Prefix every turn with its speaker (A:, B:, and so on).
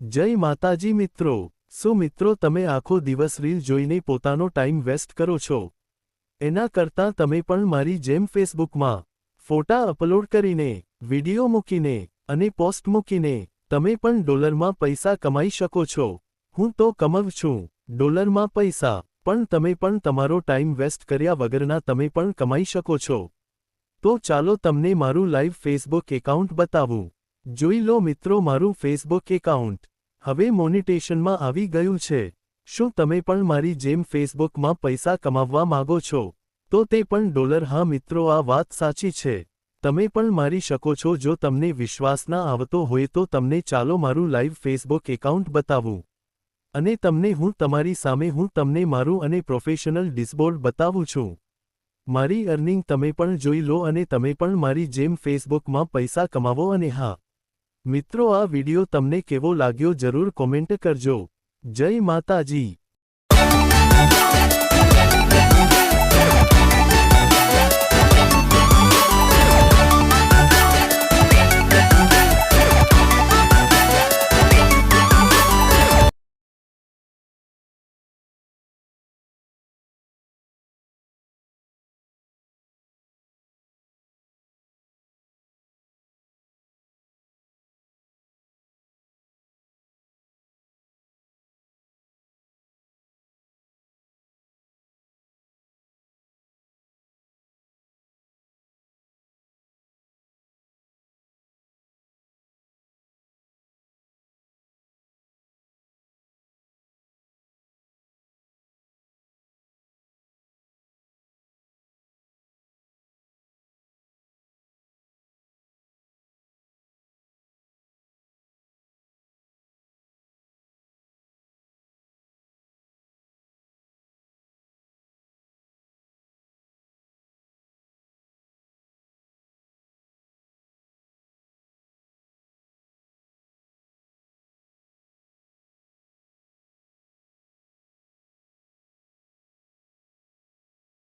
A: જય માતાજી મિત્રો. શું મિત્રો તમે આખો દિવસ રીલ જોઈને પોતાનો ટાઈમ વેસ્ટ કરો છો? એના કરતાં તમે પણ મારી જેમ ફેસબુકમાં ફોટા અપલોડ કરીને, વિડિયો મૂકીને અને પોસ્ટ મૂકીને તમે પણ ડોલરમાં પૈસા કમાઈ શકો છો. હું તો કમવ છું, ડોલરમાં પૈસા, પણ તમે પણ તમારો ટાઈમ વેસ્ટ કર્યા વગરના તમે પણ કમાઈ શકો છો. તો ચાલો તમને મારું લાઈવ ફેસબુક એકાઉન્ટ બતાવું. જોઈ લો મિત્રો મારું ફેસબુક એકાઉન્ટ. હવે મોનિટેશનમાં આવી ગયું છે. શું તમે પણ મારી જેમ ફેસબુકમાં પૈસા કમાવવા માંગો છો? તો તે પણ ડોલર. હા મિત્રો, આ વાત સાચી છે. તમે પણ મારી શકો છો. જો તમને વિશ્વાસ ના આવતો હોય તો તમને ચાલો મારું લાઈવ ફેસબુક એકાઉન્ટ બતાવું. અને તમને હું તમારી સામે હું તમને મારું અને પ્રોફેશનલ ડિસ્બોર્ડ બતાવું છું. મારી અર્નિંગ તમે પણ જોઈ લો અને તમે પણ મારી જેમ ફેસબુકમાં પૈસા કમાવો અને હા મિત્રો આ વિડિયો તમને કેવો લાગ્યો જરૂર કોમેન્ટ કરજો. જય માતાજી.